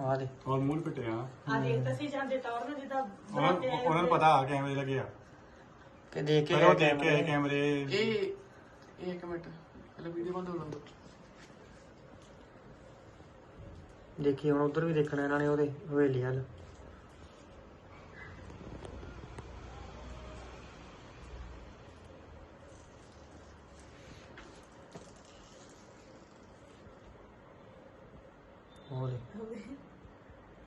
ਆ ਦੇ। ਔਰ ਮੂੰਹ ਪਿੱਟਿਆ। ਆ ਦੇਖ ਤਾਂ ਸੀ ਜਾਂਦੇ ਤੌਰ ਨੂੰ ਜਿੱਦਾਂ ਉਹਨਾਂ ਉਹਨਾਂ ਨੂੰ ਪਤਾ ਆ ਕੈਮਰੇ ਲੱਗੇ ਆ। ਕਿ ਦੇਖ ਕੇ ਪਰ ਉਹ ਗਏ ਦੇਖ ਕੇ ਆਏ ਕੈਮਰੇ। ਇਹ ਇਹ ਇੱਕ ਮਿੰਟ ਪਹਿਲਾਂ ਵੀਡੀਓ ਬੰਦ ਹੋ ਲਓ ਦੇਖੀ ਹੁਣ ਉਧਰ ਵੀ ਦੇਖਣਾ ਇਹਨਾਂ ਨੇ ਉਹਦੇ ਹਵੇਲੀ ਵੱਲ। ਉਹ ਦੇ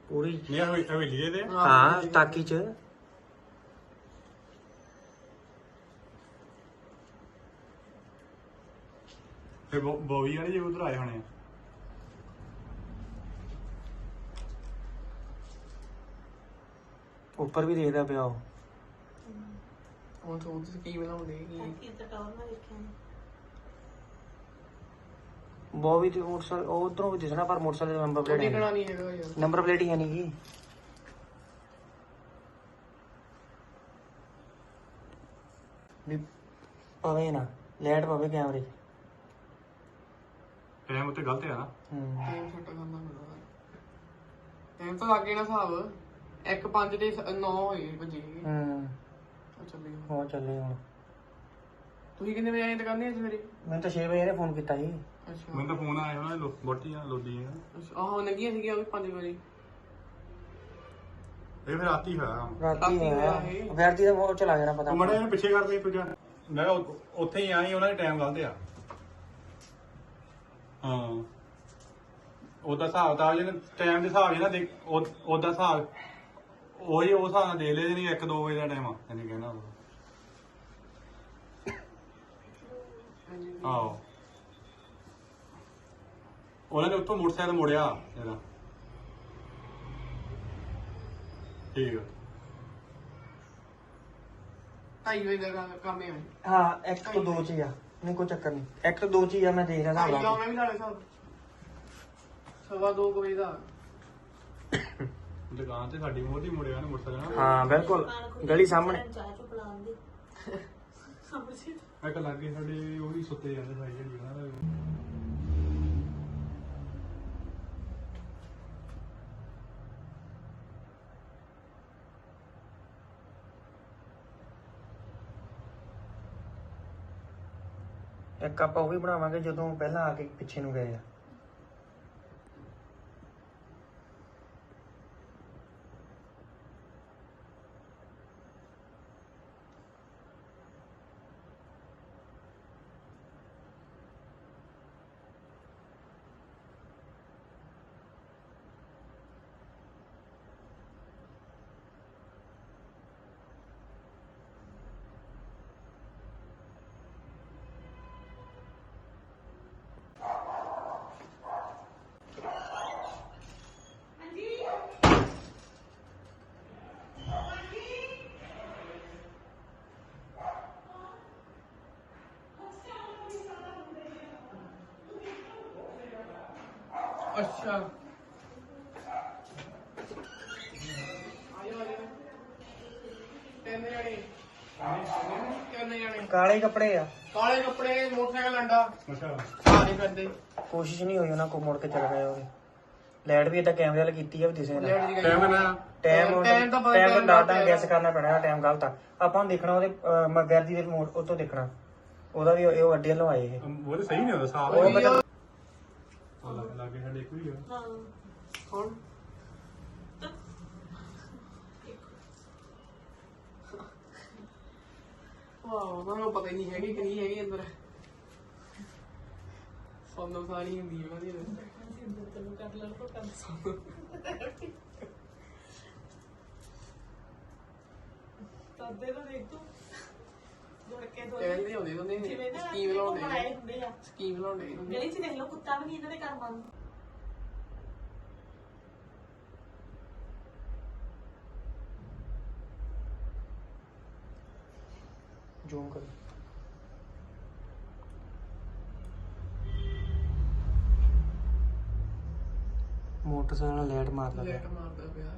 ਪੂਰੀ ਨਹੀਂ ਹਵੇ- ਹਵੇਲੀ ਦੇ। ਹਾਂ ਟਾਕੀ ਚ। ਫਿਰ ਬੋ- ਬੋਵੀ ਵਾਲੇ ਜੇ ਉਧਰ ਆਏ ਹੋਣੇ ਆ। ਉੱਪਰ ਵੀ ਦੇਖਦਾ ਪਿਆ ਉਹ। ਹੁਣ ਤੋਂ ਤੁਸੀਂ ਕੀ ਬਣਾਉਂਦੇ ਕੀ ਕੀ ਤਾਂ ਟੌਰ ਨਾ ਦੇਖਿਆ ਨੀ। ਬੋ ਵੀ ਤੇ ਮੋਟਰਸਾਈਕਲ ਉਹ ਉਧਰੋਂ ਵੀ ਦਿਸਣਾ ਪਰ ਮੋਟਰਸਾਈਕਲ ਦਾ ਨੰਬਰ ਪਲੇਟ ਦੇਖਣਾ ਨਹੀਂ। ਹੈਗਾ ਯਾਰ। ਨੰਬਰ ਪਲੇਟ ਹੀ ਹੈ ਨਹੀਂ ਗੀ ਵੀ ਪਵੇ ਨਾ ਲਾਈਟ ਪਵੇ ਕੈਮਰੇ 'ਚ। ਟਾਈਮ ਉੱਤੇ ਗਲਤ ਆ ਨਾ। ਹੂੰ। ਟਾਈਮ ਸੈੱਟ ਕਰਨਾ ਪੈਂਦਾ ਟਾਈਮ ਤਾਂ ਲੱਗੇ ਨਾ ਹਿਸਾਬ। 1 5 ਦੇ 9 ਹੋਏ ਵਜੇ। ਹੂੰ। ਉਹ ਚੱਲੇ ਹੋ ਚੱਲੇ ਹੁਣ। ਤੁਸੀਂ ਕਿੰਨੇ ਵਜੇ ਆਏ ਦੁਕਾਨੇ ਅੱਜ ਸਵੇਰੇ? ਮੈਨੂੰ ਤਾਂ 6 ਵਜੇ ਨੇ ਫੋਨ ਕੀਤਾ ਸੀ। ਅੱਛਾ। ਮੈਨੂੰ ਤਾਂ ਫੋਨ ਆਇਆ ਹੋਣਾ ਬੋਟੀਆਂ ਲੋਦੀਆਂ ਅੱਛਾ ਆਹੋ ਲੱਗੀਆਂ ਸੀਗੀਆਂ ਉਹ 5 ਵਜੇ। ਇਹ ਫਿਰ ਰਾਤੀ ਹੋਇਆ। ਰਾਤੀ ਰਾਤੀ ਹੋਇਆ। ਹੋਇਆ ਇਹ। ਵਿਅਰਤੀ ਦਾ ਮੋੜ ਚਲਾ ਜਾਣਾ ਪਤਾ। ਤੂੰ ਮੜੇ ਇਹਨੂੰ ਪਿੱਛੇ ਕਰ ਦੇ ਪੁੱਜਾ। ਮੈਂ ਕਿਹਾ ਉ- ਉੱਥੇ ਹੀ ਆਈ ਉਹਨਾਂ ਦੇ ਟਾਈਮ ਗਲਤ ਆ। ਹਾਂ। ਉਹਦਾ ਹਿਸਾਬ ਤਾਂ ਜਿਹਨੇ ਟਾਈਮ ਦੇ ਹਿਸਾਬ ਨਾਲ ਦੇਖ ਉਹਦਾ ਹਿਸਾਬ ਉਹੀ ਉਸ ਹਿਸਾਬ ਨਾਲ ਦੇ ਲੈ ਨਹੀਂ 1 2 ਵਜੇ ਦਾ ਟਾਈਮ ਆ ਇਹਨੇ ਕਹਿਣਾ ਉਹ। ਆਹੋ। ਉਹਨਾਂ ਨੇ ਉੱਥੋਂ ਮੋਟਰਸਾਈਕਲ ਮੋੜਿਆ ਇਹਦਾ। ਠੀਕ ਆ। 2:30 ਵਜੇ ਦਾ ਕੰਮ- ਕੰਮ ਹੈ ਹਾਂ ਇੱਕ ਤੋਂ ਦੋ ਚ ਹੀ ਆ। ਨਹੀਂ ਕੋਈ ਚੱਕਰ ਨਹੀਂ। ਇੱਕ ਤੋਂ ਦੋ ਚ ਹੀ ਆ ਮੈਂ ਦੇਖ ਰਿਹਾ ਢਾਈ ਹਿਸਾਬ ਲਾਉਣਾ ਵੀ ਸਾਡੇ ਹਿਸਾਬ ਸਵਾ ਦੋ ਕੁ ਵਜੇ ਦਾ। ਦੁਕਾਨ ਤੇ ਸਾਡੀ ਮੋਹਰ ਹੀ ਮੁੜਿਆ ਨੇ ਮੋਟਰਸਾਈਕਲ ਕੇ। ਨਾਲ ਹਾਂ ਬਿਲਕੁਲ। ਗਲੀ ਸਾਹਮਣੇ। ਚਾਹ ਚੁ ਸਮਝੀ ਇੱਕ ਲੱਗੇ ਸਾਡੇ, ਉਹ ਵੀ ਸੁੱਤੇ ਜਾਂਦੇ ਸਾਈ ਜਿਹੜੀ ਉਹਨਾਂ ਦਾ ਇੱਕ ਆਪਾਂ ਉਹ ਵੀ ਬਣਾਵਾਂਗੇ ਜਦੋਂ ਪਹਿਲਾਂ ਆ ਕੇ ਪਿੱਛੇ ਨੂੰ ਗਏ ਆ। ਅੱਛਾ। ਆਇਓ ਆਇਓ ਤਿੰਨ ਜਣੇ। ਤਿੰਨ ਜਣੇ। ਕਾਲੇ ਕੱਪੜੇ ਆ। ਕਾਲੇ ਕੱਪੜੇ ਮੋਟਰਸਾਈਕਲ ਅੰਡਾ। ਅੱਛਾ। ਆ ਨਹੀਂ ਕਰਦੇ। ਕੋਸ਼ਿਸ਼ ਨਹੀਂ ਹੋਈ ਉਹਨਾਂ ਕੋ ਮੁੜ ਕੇ ਚਲ ਗਏ ਉਹਦੇ ਲਾਈਟ ਵੀ ਏਦਾਂ ਕੈਮਰੇ ਵਾਲ ਕੀਤੀ ਆ ਵੀ ਦਿਸੇ ਨਾ। ਟਾਈਮ ਕਿੰਨਾ ਟਾਈਮ ਟਾਈਮ ਤਾਂ ਪਤਾ ਟਾਈਮ ਦਾ ਗਲਤ ਗੈਸ। ਕਰਨਾ ਪੈਣਾ ਟਾਈਮ ਗਲਤ ਆ। ਆਪਾਂ ਨੂੰ ਦੇਖਣਾ ਉਹਦੇ ਮਗਰਦੀ ਦੇ ਮੋੜ ਉਹ ਤੋਂ ਦੇਖਣਾ। ਉਹਦਾ ਵੀ ਇਹ ਅੱਡੇ ਵੱਲੋਂ ਆਏ ਇਹ। ਉਹ ਤਾਂ ਸਹੀ ਨਹੀਂ ਹੁੰਦਾ ਸਾਫ਼ ਉਹ ਲੱਗੇ ਸਾਡੇ ਇੱਕ ਵੀ ਆ। ਹਾਂ। ਕੌਣ? ਵਾਹ ਉਹਨਾਂ ਨੂੰ ਪਤਾ ਹੀ ਨਹੀਂ ਹੈਗੀ ਕਿ ਨਹੀਂ ਹੈਗੀ ਅੰਦਰ। ਸੌਂਦਮ ਸਾਰੀ ਹੁੰਦੀ ਹੈ ਉਹਨਾਂ ਦੀ। ਤੈਨੂੰ ਕਰ ਲੈ ਕੋ ਕੰਮ ਤਦੇ ਨੂੰ ਦੇਖ ਤੂੰ। ਮੁੜ ਕੇ ਦੋ ਕਹਿੰਦੇ ਹੁੰਦੇ ਉਹਨੇ ਜਿਵੇਂ ਨਾ ਸਕੀਮ ਲਾਉਂਦੇ ਲਾਉਂਦੇ ਹੁੰਦੇ। ਆ। ਸਕੀਮ ਲਾਉਂਦੇ ਗਲੀ 'ਚ ਦੇਖ ਲਓ ਕੁੱਤਾ ਵੀ ਨਹੀਂ ਇਹਨਾਂ ਦੇ ਘਰ ਮੰਨ ਜ਼ੂਮ ਕਰ। ਮੋਟਰਸਾਈਕਲ ਲਾਈਟ ਮਾਰਦਾ ਪਿਆ। ਲੈਟ ਮਾਰਦਾ ਪਿਆ।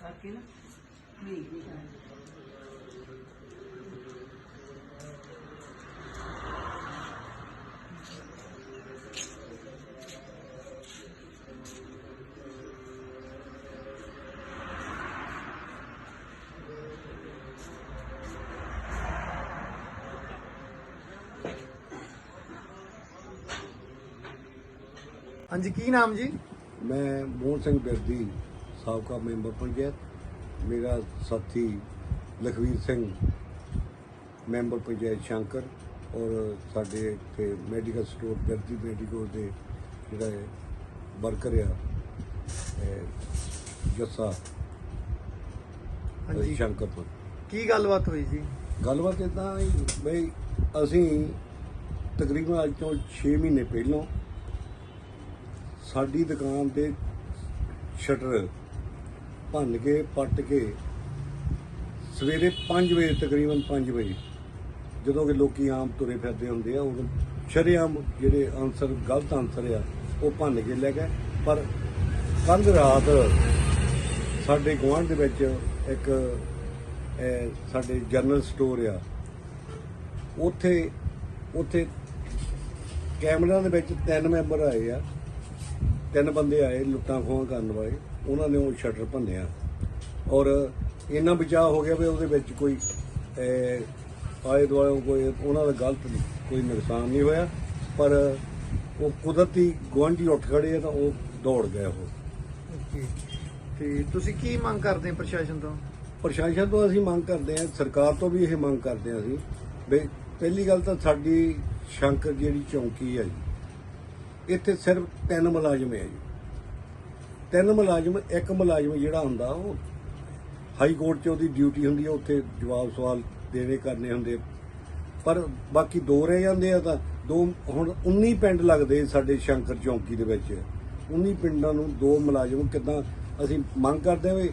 ਕਰਕੇ ਨਾ ਬਰੀਕ ਨਹੀਂ ਕਰਨਾ ਹਾਂਜੀ ਕੀ ਨਾਮ ਜੀ ਮੈਂ ਮੋਹਨ ਸਿੰਘ ਬਿਰਦੀ ਸਾਬਕਾ ਮੈਂਬਰ ਪੰਚਾਇਤ ਮੇਰਾ ਸਾਥੀ ਲਖਵੀਰ ਸਿੰਘ ਮੈਂਬਰ ਪੰਚਾਇਤ ਸ਼ੰਕਰ ਔਰ ਸਾਡੇ ਇੱਥੇ ਮੈਡੀਕਲ ਸਟੋਰ ਬਿਰਦੀ ਮੈਡੀਕਲ ਦੇ ਜਿਹੜਾ ਵਰਕਰ ਆ ਜੱਸਾ ਹਾਂਜੀ। ਸ਼ੰਕਰਪੁਰ ਕੀ ਗੱਲਬਾਤ ਹੋਈ ਜੀ ਗੱਲਬਾਤ ਇਦਾਂ ਬਈ ਅਸੀਂ ਤਕਰੀਬਨ ਅੱਜ ਤੋਂ 6 ਮਹੀਨੇ ਪਹਿਲਾਂ ਸਾਡੀ ਦੁਕਾਨ ਦੇ ਸ਼ਟਰ ਭੰਨ ਕੇ, ਪੱਟ ਕੇ ਸਵੇਰੇ 5 ਵਜੇ, ਤਕਰੀਬਨ 5 ਵਜੇ, ਜਦੋਂ ਕਿ ਲੋਕੀ ਆਮ ਤੁਰੇ ਫਿਰਦੇ ਹੁੰਦੇ ਆ, ਉਦੋਂ ਸ਼ਰੇਆਮ ਜਿਹੜੇ ਆਨਸਰ ਗਲਤ ਆਨਸਰ ਆ, ਉਹ ਭੰਨ ਕੇ ਲੈ ਗਏ। ਪਰ ਕੱਲ ਰਾਤ ਸਾਡੇ ਗੁਆਂਢ ਦੇ ਵਿੱਚ ਇੱਕ ਸਾਡੇ ਜਨਰਲ ਸਟੋਰ ਆ, ਉੱਥੇ ਉੱਥੇ ਕੈਮਰਿਆਂ ਦੇ ਵਿੱਚ ਤਿੰਨ ਮੈਂਬਰ ਆਏ ਆ। ਤਿੰਨ ਬੰਦੇ ਆਏ ਲੁੱਟਾਂ ਖੋਹਾਂ ਕਰਨ ਵਾਲੇ। ਉਹਨਾਂ ਨੇ ਉਹ ਸ਼ਟਰ ਭੰਨਿਆ ਔਰ ਇੰਨਾ ਬਚਾਅ ਹੋ ਗਿਆ ਵੀ ਉਹਦੇ ਵਿੱਚ ਕੋਈ ਆਏ ਦੁਆਲੇ ਕੋਈ ਉਹਨਾਂ ਦਾ ਗਲਤ ਕੋਈ ਨੁਕਸਾਨ ਨਹੀਂ ਹੋਇਆ। ਪਰ ਉਹ ਕੁਦਰਤੀ ਗੁਆਂਢੀ ਉੱਠ ਖੜੇ ਆ ਤਾਂ ਉਹ ਦੌੜ ਗਏ ਉਹ। ਤੇ ਤੁਸੀਂ ਕੀ ਮੰਗ ਕਰਦੇ ਪ੍ਰਸ਼ਾਸਨ ਤੋਂ? ਪ੍ਰਸ਼ਾਸਨ ਤੋਂ ਅਸੀਂ ਮੰਗ ਕਰਦੇ ਹਾਂ ਸਰਕਾਰ ਤੋਂ ਵੀ ਇਹ ਮੰਗ ਕਰਦੇ ਹਾਂ ਅਸੀਂ ਵੀ ਪਹਿਲੀ ਗੱਲ ਤਾਂ ਸਾਡੀ ਸ਼ੰਕਰ ਜਿਹੜੀ ਚੌਂਕੀ ਹੈ ਜੀ ਇੱਥੇ ਸਿਰਫ ਤਿੰਨ ਮੁਲਾਜ਼ਮ ਹੈ ਜੀ। ਤਿੰਨ ਮੁਲਾਜ਼ਮ, ਇੱਕ ਮੁਲਾਜ਼ਮ ਜਿਹੜਾ ਹੁੰਦਾ, ਉਹ ਹਾਈ ਕੋਰਟ 'ਚ ਉਹਦੀ ਡਿਊਟੀ ਹੁੰਦੀ ਹੈ ਉੱਥੇ ਜਵਾਬ ਸਵਾਲ ਦੇਣੇ ਕਰਨੇ ਹੁੰਦੇ ਪਰ ਬਾਕੀ ਦੋ ਰਹਿ ਜਾਂਦੇ ਆ ਤਾਂ ਦੋ, ਹੁਣ 19 ਪਿੰਡ ਲੱਗਦੇ ਸਾਡੇ ਸ਼ੰਕਰ ਚੌਂਕੀ ਦੇ ਵਿੱਚ। 19 ਪਿੰਡਾਂ ਨੂੰ ਦੋ ਮੁਲਾਜ਼ਮ, ਕਿਦਾਂ ਅਸੀਂ ਮੰਗ ਕਰਦੇ ਹਾਂ ਵੀ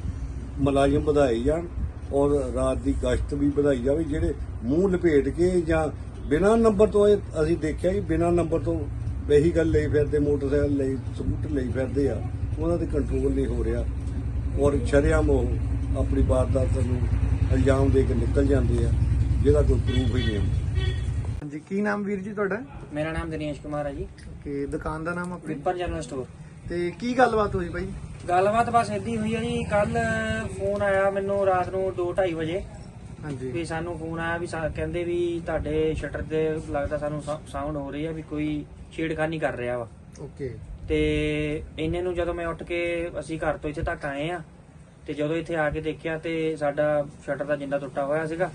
ਮੁਲਾਜ਼ਮ ਵਧਾਏ ਜਾਣ ਔਰ ਰਾਤ ਦੀ ਗਸ਼ਤ ਵੀ ਵਧਾਈ ਜਾਵੇ, ਜਿਹੜੇ ਮੂੰਹ ਲਪੇਟ ਕੇ ਜਾਂ ਬਿਨਾਂ ਨੰਬਰ ਤੋਂ ਇਹ ਅਸੀਂ ਦੇਖਿਆ ਕਿ ਬਿਨਾਂ ਨੰਬਰ ਤੋਂ ਇਹੀ ਗੱਲ ਲਈ ਫਿਰਦੇ, ਮੋਟਰਸਾਈਕਲ ਲਈ, ਸਕੂਟਰ ਲਈ ਫਿਰਦੇ ਆ। ਉਹਨਾਂ ਤੇ ਕੰਟਰੋਲ ਨਹੀਂ ਹੋ ਰਿਹਾ ਔਰ ਸ਼ਰੇਆਮ ਉਹ ਆਪਣੀ ਵਾਰਦਾਤ ਨੂੰ ਇਲਜ਼ਾਮ ਦੇ ਕੇ ਨਿਕਲ ਜਾਂਦੇ ਆ ਜਿਹਦਾ ਕੋਈ ਪ੍ਰੂਫ ਹੀ ਨਹੀਂ ਹੁੰਦਾ। ਹਾਂਜੀ ਕੀ ਨਾਮ ਵੀਰ ਜੀ ਤੁਹਾਡਾ? ਮੇਰਾ ਨਾਮ ਦਿਨੇਸ਼ ਕੁਮਾਰ ਹੈ ਜੀ। ਕਿ ਦੁਕਾਨ ਦਾ ਨਾਮ ਆਪਣੀ? ਵਿਪਰ ਜਨਰਲ ਸਟੋਰ ਤੇ ਕੀ ਗੱਲਬਾਤ ਹੋਈ ਭਾਈ ਗੱਲਬਾਤ ਬਸ ਏਦੀ ਹੋਈ ਹੈ ਜੀ ਕੱਲ ਫੋਨ ਆਇਆ ਮੈਨੂੰ ਰਾਤ ਨੂੰ 2:30 ਵਜੇ। ਹਾਂਜੀ। ਵੀ ਸਾਨੂੰ ਫੋਨ ਆਇਆ ਵੀ ਸਾ- ਕਹਿੰਦੇ ਵੀ ਤੁਹਾਡੇ ਸ਼ਟਰ ਤੇ ਲੱਗਦਾ ਸਾਨੂੰ ਸਾਊਂਡ ਹੋ ਰਹੀ ਹੈ ਵੀ ਕੋਈ ਛੇੜਖਾਨੀ ਕਰ ਰਿਹਾ ਵਾ। ਓਕੇ। ਤੇ ਇੰਨੇ ਨੂੰ ਜਦੋਂ ਮੈਂ ਉੱਠ ਕੇ ਅਸੀਂ ਘਰ ਤੋਂ ਇੱਥੇ ਤੱਕ ਆਏ ਆ ਤੇ ਜਦੋਂ ਇੱਥੇ ਆ ਕੇ ਦੇਖਿਆ ਤੇ ਸਾਡਾ ਸ਼ਟਰ ਦਾ ਜਿੰਦਾ ਟੁੱਟਾ ਹੋਇਆ ਸੀਗਾ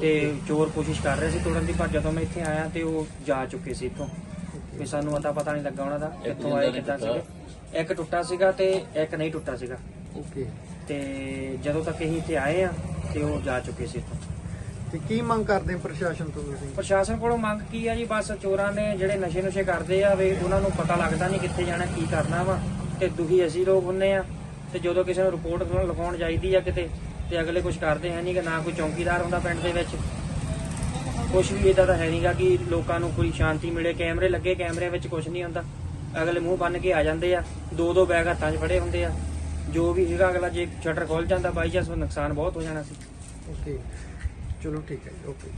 ਤੇ ਚੋਰ ਕੋਸ਼ਿਸ਼ ਕਰ ਰਹੇ ਸੀ ਤੋੜਨ ਦੀ ਪਰ ਜਦੋਂ ਮੈਂ ਇੱਥੇ ਆਇਆ ਤੇ ਉਹ ਜਾ ਚੁੱਕੇ ਸੀ ਇੱਥੋਂ। ਵੀ ਸਾਨੂੰ ਅਤਾ ਪਤਾ ਨਹੀਂ ਲੱਗਾ ਉਹਨਾਂ ਦਾ ਕਿੱਥੋਂ ਆਏ ਕਿੱਦਾਂ ਸੀਗੇ। ਇੱਕ ਟੁੱਟਾ ਸੀਗਾ ਤੇ ਇੱਕ ਨਹੀਂ ਟੁੱਟਾ ਸੀਗਾ। ਓਕੇ। ਤੇ ਜਦੋਂ ਤੱਕ ਅਸੀਂ ਇੱਥੇ ਆਏ ਆ ਤੇ ਉਹ ਜਾ ਚੁੱਕੇ ਸੀ ਇੱਥੋਂ। ਤੇ ਕੀ ਮੰਗ ਕਰਦੇ ਹੋ ਪ੍ਰਸ਼ਾਸਨ ਤੋਂ ਤੁਸੀਂ? ਪ੍ਰਸ਼ਾਸਨ ਕੋਲੋਂ ਮੰਗ ਕੀ ਆ ਜੀ? ਬਸ ਚੋਰਾਂ ਨੇ ਜਿਹੜੇ ਨਸ਼ੇ ਨੁਸ਼ੇ ਕਰਦੇ ਆ ਵੀ ਉਹਨਾਂ ਨੂੰ ਪਤਾ ਲੱਗਦਾ ਨਹੀਂ ਕਿੱਥੇ ਜਾਣਾ ਕੀ ਕਰਨਾ ਵਾ। ਤੇ ਦੁਖੀ ਅਸੀਂ ਲੋਕ ਹੁੰਨੇ ਆ। ਤੇ ਜਦੋਂ ਕਿਸੇ ਨੂੰ ਰਿਪੋਰਟ ਲਿਖਾਉਣ ਜਾਈਦੀ ਆ ਕਿਤੇ ਤੇ ਅਗਲੇ ਕੁਝ ਕਰਦੇ ਹੈ ਨਹੀਂ ਕਿ ਨਾ ਕੋਈ ਚੌਕੀਦਾਰ ਹੁੰਦਾ ਪਿੰਡ ਦੇ ਵਿੱਚ। ਕੁਝ ਵੀ ਇਦਾਂ ਦਾ ਹੈ ਨਹੀਂਗਾ ਕਿ ਲੋਕਾਂ ਨੂੰ ਕੋਈ ਸ਼ਾਂਤੀ ਮਿਲੇ। ਕੈਮਰੇ ਲੱਗੇ ਕੈਮਰਿਆਂ ਵਿੱਚ ਕੁਝ ਨਹੀਂ ਹੁੰਦਾ। ਅਗਲੇ ਮੂੰਹ ਬੰਨ ਕੇ ਆ ਜਾਂਦੇ ਆ। ਦੋ ਦੋ ਬੈਗ ਹੱਥਾਂ 'ਚ ਫੜੇ ਹੁੰਦੇ ਆ। ਜੋ ਵੀ ਹੈਗਾ ਅਗਲਾ ਜੇ ਸ਼ਟਰ ਖੋਲ ਜਾਂਦਾ ਬਾਈ ਚਾਂਸ ਨੁਕਸਾਨ ਬਹੁਤ ਹੋ ਜਾਣਾ ਸੀ। ਓਕੇ। ਚਲੋ ਠੀਕ ਹੈ ਜੀ ਓਕੇ